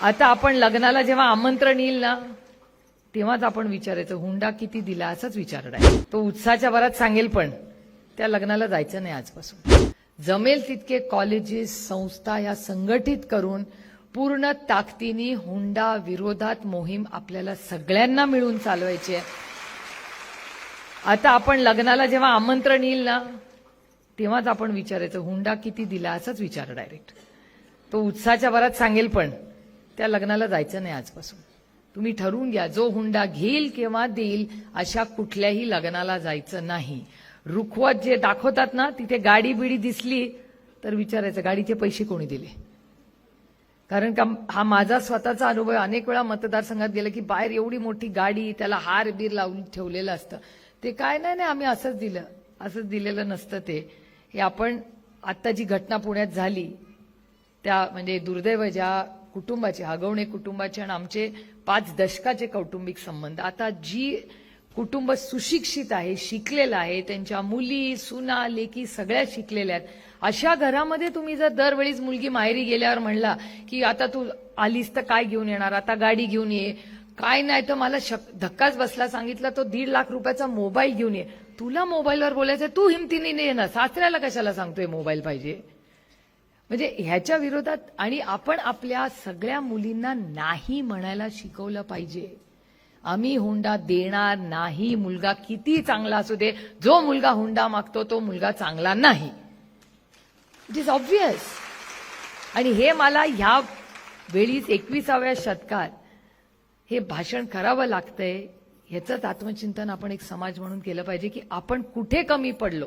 आता आपण लग्नाला जेव्हा आमंत्रण येईल ना तेव्हाच आपण विचारायचं हुंडा किती दिला असंच विचारणार तो उत्साहाच्या भरात सांगेल पण त्या लग्नाला जायचं नाही आजपासून. जमेल तितके कॉलेजेस संस्था या संघटित करून पूर्ण ताकदीने हुंडा विरोधात मोहीम आपल्याला सगळ्यांना मिळून चालवायची आहे. आता आपण लग्नाला जेव्हा आमंत्रण येईल ना तेव्हाच आपण विचारायचं हुंडा किती दिला असंच विचार डायरेक्ट तो उत्साहाच्या भरात सांगेल पण त्या लग्नाला जायचं नाही आजपासून. तुम्ही ठरवून घ्या जो हुंडा घेईल किंवा देईल अशा कुठल्याही लग्नाला जायचं नाही. रुखवत जे दाखवतात ना तिथे गाडी बिडी दिसली तर विचारायचं गाडीचे पैसे कोणी दिले? कारण का हा माझा स्वतःचा अनुभव अनेक वेळा मतदारसंघात गेलं की बाहेर एवढी मोठी गाडी त्याला हार बीर लावून ठेवलेलं असतं. ते काय नाही नाही आम्ही असंच दिलं. असंच दिलेलं नसतं ते. हे आपण आत्ता जी घटना पुण्यात झाली. त्या म्हणजे दुर्दैव ज्या कुटुंबाचे हगवणे कुटुंबाचे आणि आमचे पाच दशकाचे कौटुंबिक संबंध. आता जी कुटुंब सुशिक्षित आहे शिकलेलं आहे त्यांच्या मुली सुना लेकी सगळ्या शिकलेल्या आहेत. अशा घरामध्ये तुम्ही जर दरवेळीच मुलगी माहेरी गेल्यावर म्हणला की आता तू आलीस तर काय घेऊन येणार? आता गाडी घेऊन ये. काय नाही तर मला शक धक्काच बसला. सांगितलं तो दीड लाख रुपयाचा मोबाईल घेऊन ये. तुला मोबाईलवर बोलायचं तू हिमतीने ये ना सासऱ्याला कशाला सांगतोय मोबाईल पाहिजे? म्हणजे ह्याच्या विरोधात आणि आपण आपल्या सगळ्या मुलींना नाही म्हणायला शिकवलं पाहिजे. आम्ही हुंडा देणार नाही. मुलगा किती चांगला असू दे. जो मुलगा हुंडा मागतो तो मुलगा चांगला नाही. इट इज ऑब्विस आणि हे मला ह्या वेळीच एकविसाव्या शतकात हे भाषण करावं लागतंय. ह्याचंच आत्मचिंतन आपण एक समाज म्हणून केलं पाहिजे की आपण कुठे कमी पडलो.